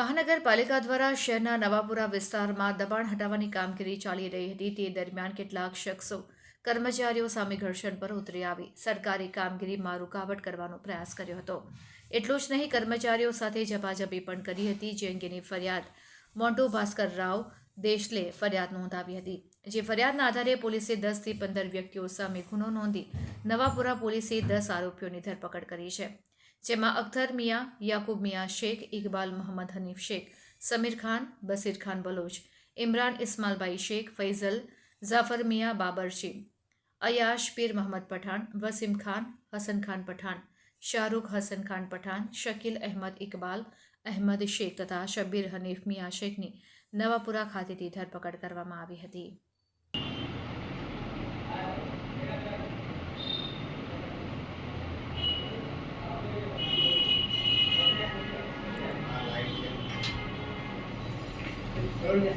મહાનગરપાલિકા દ્વારા શહેરના નવાપુરા વિસ્તારમાં દબાણ હટાવવાની કામગીરી ચાલી રહી હતી. તે દરમિયાન કેટલાક શખ્સો કર્મચારીઓ સામે ઘર્ષણ પર ઉતરી આવી. સરકારી કામગીરીમાં રૂકાવટ કરવાનો પ્રયાસ કર્યો હતો. એટલું જ નહીં, કર્મચારીઓ સાથે ઝપાઝપી પણ કરી હતી, જે અંગેની ફરિયાદ મોન્ટુ ભાસ્કર રાવ દેશલે ફરિયાદ નોંધાવી હતી. જે ફરિયાદના આધારે પોલીસે દસથી પંદર વ્યક્તિઓ સામે ગુનો નોંધી નવાપુરા પોલીસે દસ આરોપીઓની ધરપકડ કરી છે. જેમાં અખ્તર મિયા, યાકુબ મિયા શેખ, ઇકબાલ મોહમ્મદ હનીફ શેખ, સમીર ખાન બસીર ખાન બલોચ, ઇમરાન ઇસ્માલભાઈ શેખ, ફૈઝલ જાફર મિયા બાબરશી અયાશ, પીર મહમદ પઠાણ, વસીમ ખાન, હસન ખાન પઠાણ, શાહરૂખ હસન ખાન પઠાણ, શકીલ અહેમદ ઇકબાલ, અહેમદ શેખ તથા શબ્બીર હનીફ મિયા શેખની નવાપુરા ખાતેથી ધરપકડ કરવામાં આવી હતી. Venga.